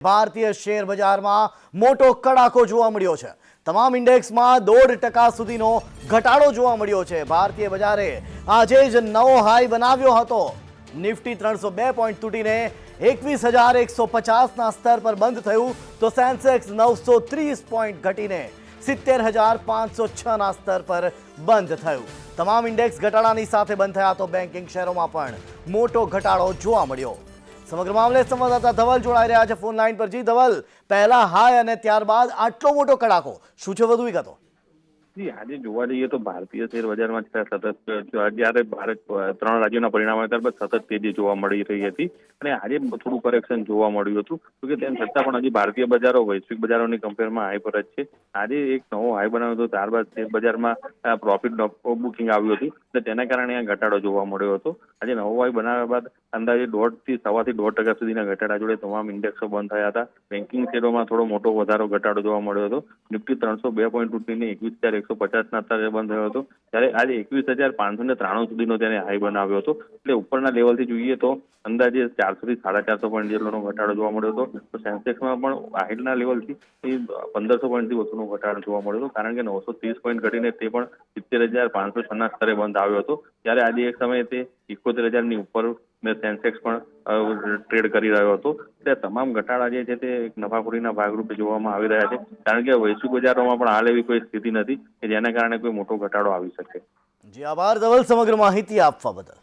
ભારતીય શેર બજારમાં મોટો કડાકો જોવા મળ્યો છે. તમામ ઇન્ડેક્સમાં દોઢ ટકા સુધીનો ઘટાડો જોવા મળ્યો છે. ભારતીય બજારે આજે જ નવો હાઈ બનાવ્યો હતો. નિફ્ટી ત્રણસો બે પોઈન્ટ તૂટીને એકવીસ હજાર એકસો પચાસના સ્તર પર બંધ થયું તો સેન્સેક્સ નવસો ત્રીસ પોઈન્ટ ઘટીને સિત્તેર હજાર પાંચસો છના સ્તર પર બંધ થયું. તમામ ઇન્ડેક્સ ઘટાડાની સાથે બંધ થયા તો બેન્કિંગ શેરોમાં પણ મોટો ઘટાડો જોવા મળ્યો. સમગ્ર મામલે સંવાદદાતા ધવલ જોડાઈ રહ્યા છે ફોન લાઈન પર. જી ધવલ, પહેલા હાય અને ત્યારબાદ આટલો મોટો કડાકો. શું છે વધુ વિગતો? આજે જોવા જઈએ તો ભારતીય શેર બજારમાં સતત, જ્યારે ભારત ત્રણ રાજ્યોના પરિણામો ત્યારબાદ સતત તેજી જોવા મળી રહી હતી અને આજે થોડું કરેક્શન જોવા મળ્યું હતું. કે તેમ છતાં પણ હજી ભારતીય બજારો, વૈશ્વિક બજારોની કમ્પેરમાં હાઈ પર જ છે. આજે એક નવો હાઈ બનાવ્યો હતો, ત્યારબાદ શેર બજારમાં પ્રોફિટ બુકિંગ આવ્યું હતું. અને તેના કારણે આ ઘટાડો જોવા મળ્યો હતો. આજે નવો હાઈ બનાવ્યા બાદ અંદાજે દોઢથી સવાથી દોઢ ટકા સુધીના ઘટાડા જોડે તમામ ઇન્ડેક્સો બંધ થયા હતા. બેન્કિંગ શેરોમાં થોડો મોટો વધારો ઘટાડો જોવા મળ્યો હતો. નિફ્ટી ત્રણસો બે પોઈન્ટ એકવીસ હજાર એકસો પચાસના સ્તરે બંધ થયો હતો. ત્યારે આજે એકવીસ હજાર પાંચસો ને ત્રાણું સુધીનો તેને હાઈ બનાવ્યો હતો. એટલે ઉપરના લેવલથી જોઈએ તો અંદાજે ચારસો થી સાડા ચારસો પોઈન્ટ જેટલોનો ઘટાડો જોવા મળ્યો હતો. તો સેન્સેક્સમાં પણ હાઈટના લેવલથી પંદરસો પોઈન્ટથી વધુનો ઘટાડો જોવા મળ્યો હતો. કારણ કે નવસો ત્રીસ પોઈન્ટ ઘટીને તે પણ સિત્તેર હજાર પાંચસો છના સ્તરે બંધ આવ્યો હતો. ત્યારે આજે એક સમયે તે એકોતેર હજારની ઉપર ને સેન્સેક્સ પણ ટ્રેડ કરી રહ્યો હતો. તે તમામ ઘટાડા જે છે તે નફાખોરીના ભાગરૂપે જોવામાં આવી રહ્યા છે. કારણ કે વૈશ્વિક બજારોમાં પણ હાલ એવી કોઈ સ્થિતિ નથી કે જેના કારણે કોઈ મોટો ઘટાડો આવી શકે. જી આભાર. ધવલ, સમગ્ર માહિતી આપવા બદલ.